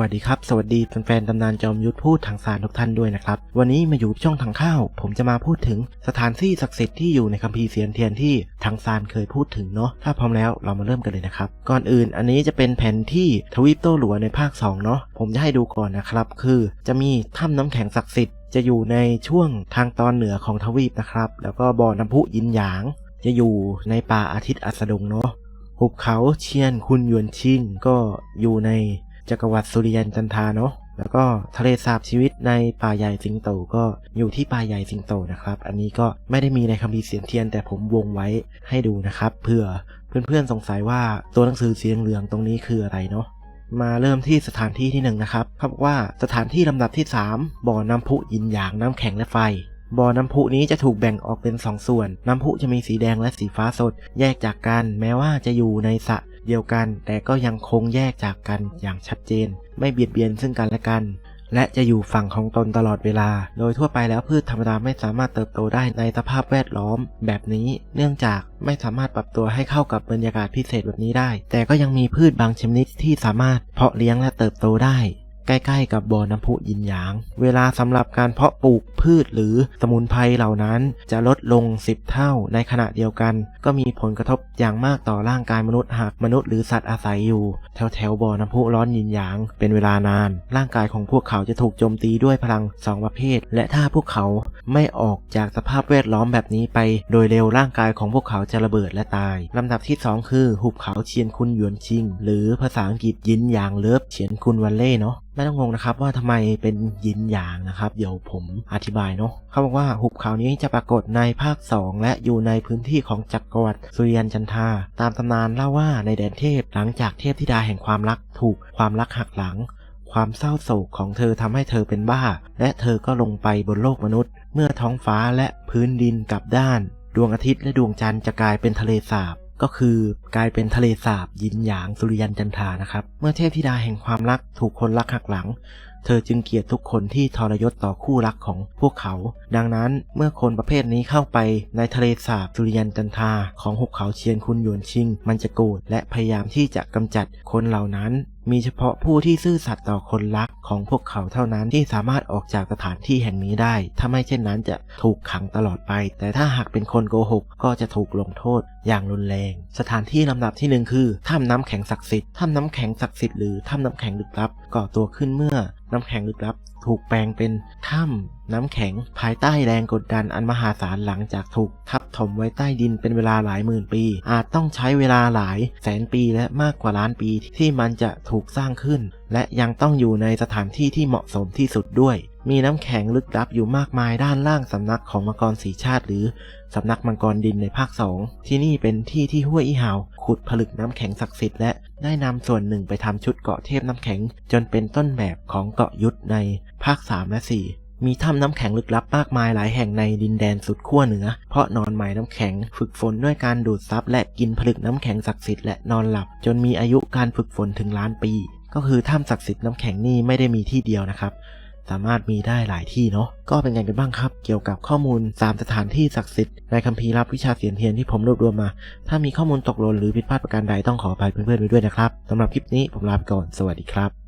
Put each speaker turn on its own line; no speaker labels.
วัสดีครับ สวัสดีแฟนๆตำนานจอมยุทธพูดทางสารทุกท่านด้วยนะครับ วันนี้มาอยู่ช่องทางข้าว ผมจะมาพูดถึงสถานที่ศักดิ์สิทธิ์ที่อยู่ในคัมภีร์เสียนเทียนที่ทางซานเคยพูดถึงเนาะถ้าพร้อมแล้วเรามาเริ่มกันเลยนะครับ ก่อนอื่นอันนี้จะเป็นแผนที่ทวีปโตหลัวในภาค 2 เนาะผมจะให้ดูก่อนนะครับ คือจะมีถ้ำน้ำแข็งศักดิ์สิทธิ์จะอยู่ในช่วงทางตอนเหนือของทวีปนะครับ แล้วก็บ่อน้ำพุยินหยาง จะอยู่ในป่าอาทิตย์อัสดงเนาะหุบเขาเชียนคุณหยวนชิงก็อยู่ใน จักรวรรดิสุริยันจันทาเนาะแล้วก็ทะเลสาบชีวิตในป่าใหญ่สิงโตก็อยู่ที่ป่าใหญ่สิงโตนะครับ อันนี้ก็ไม่ได้มีในคัมภีร์เสียงเทียน แต่ผมวงไว้ให้ดูนะครับ เพื่อเพื่อนๆสงสัยว่าตัวหนังสือเสียงเหลืองตรงนี้คืออะไรเนาะมาเริ่มที่สถานที่ที่หนึ่งนะครับเขาบอกว่าสถานที่ลำดับที่ 3 บ่อน้ำพุยินหยางน้ำแข็งและไฟ บ่อน้ำพุนี้จะถูกแบ่งออกเป็น 2 ส่วน น้ำพุจะมีสีแดงและสีฟ้าสด แยกจากกัน แม้ว่าจะอยู่ในสระ เดียวกัน แต่ก็ยังคงแยกจากกันอย่างชัดเจน ไม่เบียดเบียนซึ่งกันและกัน และจะอยู่ฝั่งของตนตลอดเวลา โดยทั่วไปแล้วพืชธรรมดาไม่สามารถเติบโตได้ในสภาพแวดล้อม แบบนี้เนื่องจากไม่สามารถปรับตัวให้เข้ากับบรรยากาศพิเศษแบบนี้ได้ แต่ก็ยังมีพืชบางชนิดที่สามารถเพาะเลี้ยงและเติบโตได้ ใกล้ๆกับบ่อน้ำพุยินหยาง เวลาสำหรับการเพาะปลูกพืชหรือสมุนไพรเหล่านั้นจะลดลง 10 เท่าในขณะเดียวกัน ก็มีผลกระทบอย่างมากต่อร่างกายมนุษย์หากมนุษย์หรือสัตว์อาศัยอยู่ แถวๆบ่อน้ำพุร้อนยินหยาง เป็นเวลานาน ร่างกายของพวกเขาจะถูกโจมตีด้วยพลังสองประเภท และถ้าพวกเขาไม่ออกจากสภาพแวดล้อมแบบนี้ไป โดยเร็วร่างกายของพวกเขาจะระเบิดและตายลำดับที่สองคือ หุบเขาเชียนคุนหยวนชิง หรือภาษาอังกฤษยินหยางเลิฟเฉียนคุนวันเล่เนาะไม่ต้องงงนะครับว่าทำไมเป็นยินหยางนะครับ เดี๋ยวผมอธิบายเนาะเขาบอกว่าหุบเขานี้จะปรากฏในภาค 2 และอยู่ในพื้นที่ของจักรวรรดิสุริยันจันทา ตามตำนานเล่าว่าในแดนเทพหลังจากเทพธิดาแห่งความรักถูกความรักหักหลัง ความเศร้าโศกของเธอทำให้เธอเป็นบ้า และเธอก็ลงไปบนโลกมนุษย์ เมื่อท้องฟ้าและพื้นดินกลับด้าน ดวงอาทิตย์และดวงจันทร์จะกลายเป็นทะเลสาบ ก็คือกลายเป็นทะเลสาบยินหยางสุริยันจันทานะครับ เมื่อเทพธิดาแห่งความรักถูกคนรักหักหลัง เธอจึงเกลียดทุกคนที่ทรยศต่อคู่รักของพวกเขา ดังนั้นเมื่อคนประเภทนี้เข้าไปในทะเลสาบสุริยันจันทาของหุบเขาเชียนคุนหยวนชิง มันจะโกรธและพยายามที่จะกำจัดคนเหล่านั้น มีเฉพาะผู้ที่ซื่อสัตย์ต่อคนรักของพวกเขาเท่านั้นที่สามารถออกจากสถานที่แห่งนี้ได้ ถ้าไม่เช่นนั้นจะถูกขังตลอดไป แต่ถ้าหากเป็นคนโกหกก็จะถูกลงโทษอย่างรุนแรง สถานที่ลำดับที่หนึ่งคือถ้ำน้ำแข็งศักดิ์สิทธิ์ ถ้ำน้ำแข็งศักดิ์สิทธิ์หรือถ้ำน้ำแข็งลึกลับก่อตัวขึ้นเมื่อน้ำแข็งลึกลับ ถูกแปลงเป็นถ้ำน้ำแข็งภายใต้แรงกดดันอันมหาศาลหลังจากถูกทับถมไว้ใต้ดินเป็นเวลาหลายหมื่นปี อาจต้องใช้เวลาหลายแสนปีและมากกว่าล้านปีที่มันจะถูกสร้างขึ้น และยังต้องอยู่ในสถานที่ที่เหมาะสมที่สุดด้วย มีน้ำแข็งลึกลับอยู่มากมายด้านล่างสำนักของมังกรสีชาติหรือสำนักมังกรดินในภาค2ที่นี่เป็นที่ที่ห้วยอีหาวขุดผลึกน้ำแข็งศักดิ์สิทธิ์และได้นำส่วนหนึ่งไปทำชุดเกาะเทพน้ำแข็ง จนเป็นต้นแบบของเกาะยุทธในภาค 3 และ 4 มีถ้ำน้ำแข็งลึกลับมากมายหลายแห่งในดินแดนสุดขั้วเหนือ เพราะนอนหมายน้ำแข็ง ฝึกฝนด้วยการดูดซับและกินผลึกน้ำแข็งศักดิ์สิทธิ์และนอนหลับ จนมีอายุการฝึกฝนถึงล้านปี ก็คือถ้ำศักดิ์สิทธิ์น้ำแข็งนี่ไม่ได้มีที่เดียวนะครับ สามารถมีได้หลายที่เนาะก็เป็นไงกันบ้างครับ เกี่ยวกับข้อมูล 3 สถานที่ศักดิ์สิทธิ์ในคัมภีร์รับวิชาเสียนเทียนที่ผมรวบรวมมา ถ้ามีข้อมูลตกหล่นหรือผิดพลาดประการใดต้องขออภัยเพื่อนๆไปด้วยนะครับสำหรับคลิปนี้ผมลาไปก่อนสวัสดีครับ